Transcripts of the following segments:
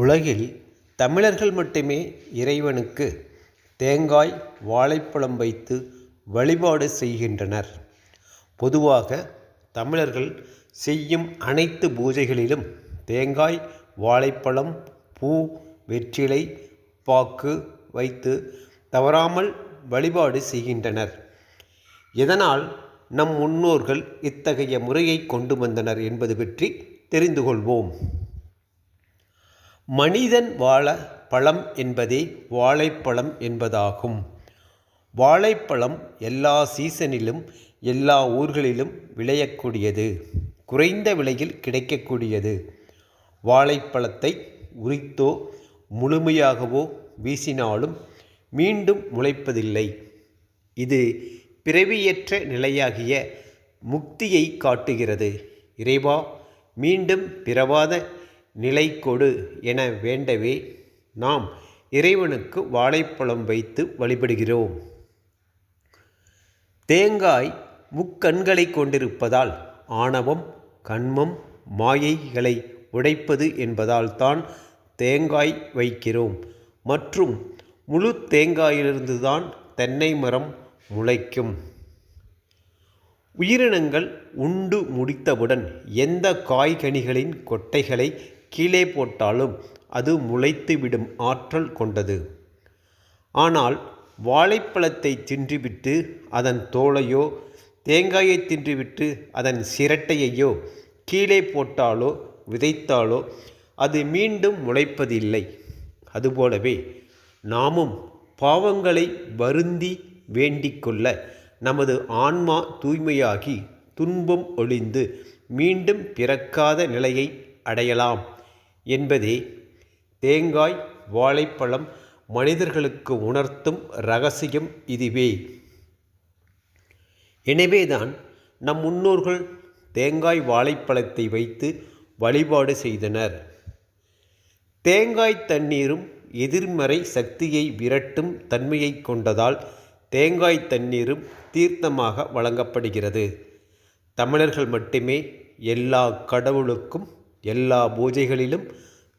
உலகில் தமிழர்கள் மட்டுமே இறைவனுக்கு தேங்காய் வாழைப்பழம் வைத்து வழிபாடு செய்கின்றனர். பொதுவாக தமிழர்கள் செய்யும் அனைத்து பூஜைகளிலும் தேங்காய் வாழைப்பழம் பூ வெற்றிலை பாக்கு வைத்து தவறாமல் வழிபாடு செய்கின்றனர். இதனால் நம் முன்னோர்கள் இத்தகைய முறையை கொண்டு வந்தனர் என்பது பற்றி தெரிந்து கொள்வோம். மனிதன் வாழ பழம் என்பதே வாழைப்பழம் என்பதாகும். வாழைப்பழம் எல்லா சீசனிலும் எல்லா ஊர்களிலும் விளையக்கூடியது குறைந்த விலையில் கிடைக்கக்கூடியது. வாழைப்பழத்தை உரித்தோ முழுமையாகவோ வீசினாலும் மீண்டும் முளைப்பதில்லை. இது பிறவியற்ற நிலையாகிய முக்தியை காட்டுகிறது. இறைவா மீண்டும் பிறவாத நிலை கொடு என வேண்டவே நாம் இறைவனுக்கு வாழைப்பழம் வைத்து வழிபடுகிறோம். தேங்காய் முக்கண்களை கொண்டிருப்பதால் ஆணவம் கண்மம் மாயைகளை உடைப்பது என்பதால் தான் தேங்காய் வைக்கிறோம். மற்றும் முழு தேங்காயிலிருந்து தான் தென்னை மரம் முளைக்கும். உயிரினங்கள் உண்டு முடித்தவுடன் எந்த காய்கனிகளின் கொட்டைகளை கீழே போட்டாலும் அது முளைத்துவிடும் ஆற்றல் கொண்டது. ஆனால் வாழைப்பழத்தை தின்றுவிட்டு அதன் தோலையோ தேங்காயை தின்றுவிட்டு அதன் சிரட்டையையோ கீழே போட்டாலோ விதைத்தாலோ அது மீண்டும் முளைப்பதில்லை. அதுபோலவே நாமும் பாவங்களை வருந்தி வேண்டிக்கொள்ள நமது ஆன்மா தூய்மையாகி துன்பம் ஒளிந்து மீண்டும் பிறக்காத நிலையை அடையலாம். என்பதே தேங்காய் வாழைப்பழம் மனிதர்களுக்கு உணர்த்தும் ரகசியம் இதுவே. எனவேதான் நம் முன்னோர்கள் தேங்காய் வாழைப்பழத்தை வைத்து வழிபாடு செய்தனர். தேங்காய் தண்ணீரும் எதிர்மறை சக்தியை விரட்டும் தன்மையை கொண்டதால் தேங்காய் தண்ணீரும் தீர்த்தமாக வழங்கப்படுகிறது. தமிழர்கள் மட்டுமே எல்லா கடவுளுக்கும் எல்லா பூஜைகளிலும்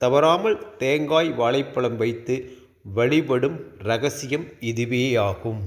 தவறாமல் தேங்காய் வாழைப்பழம் வைத்து வழிபடும் ரகசியம் இதுவே ஆகும்